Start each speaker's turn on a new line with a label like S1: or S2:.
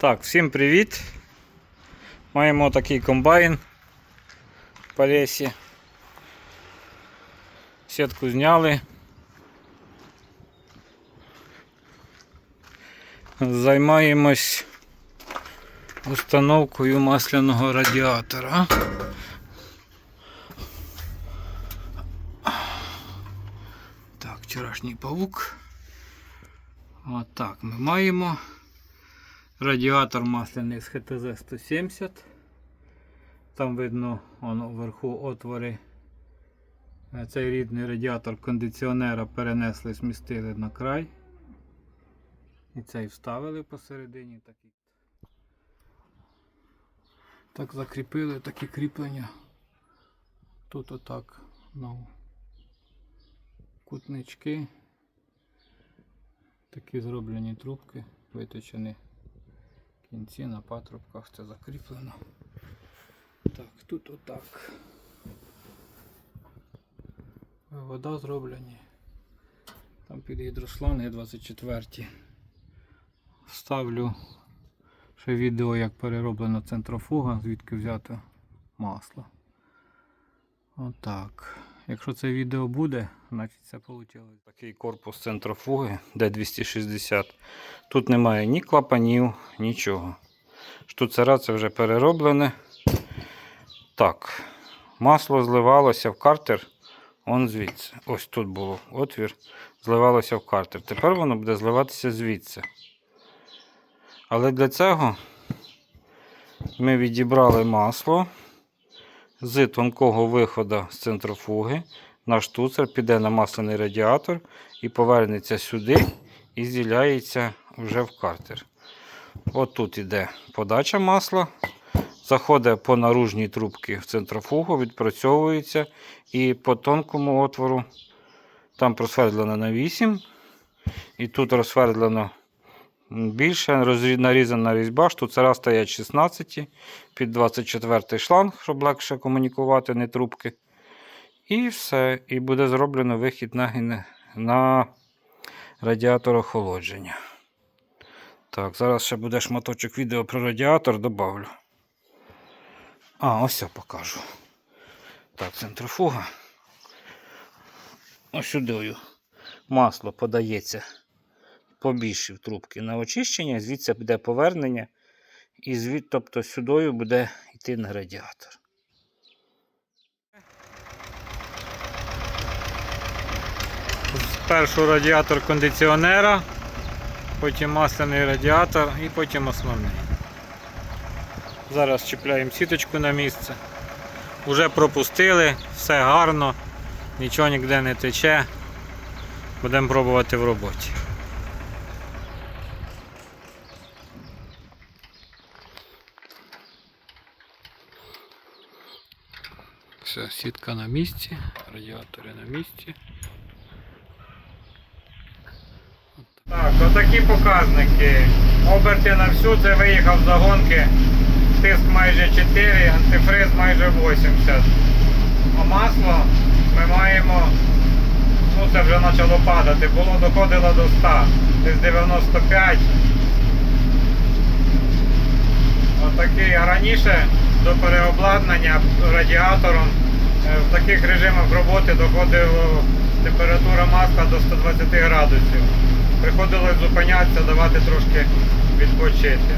S1: Так, всім привіт. Маємо такий комбайн по лесі. Сітку зняли. Займаємось установкою масляного радіатора. Так, вчорашній павук. Отак ми маємо. Радіатор масляний з ХТЗ 170. Там видно воно вверху отвори. Е, Цей рідний радіатор кондиціонера перенесли, змістили на край. І цей вставили посередині. Так закріпили такі кріплення. Тут отак ну, кутнички. Такі зроблені трубки, виточені кінці на патрубках це закріплено. Так, тут отак. Вода зроблені. Там під гідрошланги 24. Вставлю ще відео, як перероблена центрофуга, звідки взято масло. Отак. Якщо це відео буде, значить це вийшло. Такий корпус центрофуги D260. Тут немає ні клапанів, нічого. Штуцера це вже перероблене. Так, масло зливалося в картер. Он звідси. Ось тут було отвір. Зливалося в картер. Тепер воно буде зливатися звідси. Але для цього ми відібрали масло з тонкого виходу з центрофуги. Наш штуцер піде на масляний радіатор і повернеться сюди і зіляється вже в картер. От тут іде подача масла, заходить по наружній трубці в центрофугу, відпрацьовується і по тонкому отвору там просвердлено на 8, і тут розсвердлено більше, нарізана різьба, штуцера стоять 16 під 24 шланг, щоб легше комунікувати, не трубки. І все. І буде зроблено вихід на, на радіатор охолодження. Так, зараз ще буде шматочок відео про радіатор, добавлю. А, ось я покажу. Так, центрофуга. Ось сюди масло подається побільше в трубки на очищення, звідси буде повернення, і звід, тобто сюди буде йти на радіатор. Спершу радіатор кондиціонера, потім масляний радіатор і потім основний. Зараз чіпляємо сіточку на місце. Уже пропустили, все гарно, нічого ніде не тече. Будемо пробувати в роботі. Все, сітка на місці, радіатори на місці. Так, отакі показники. Оберти на всю, це виїхав з гонки. Тиск майже 4, антифриз майже 80. А масло ми маємо, ну це вже почало падати, було доходило до 100, десь 95. Отакий, а раніше до переобладнання радіатором в таких режимах роботи доходила температура маска до 120 градусів. Приходилось зупинятися, давати трошки відпочити.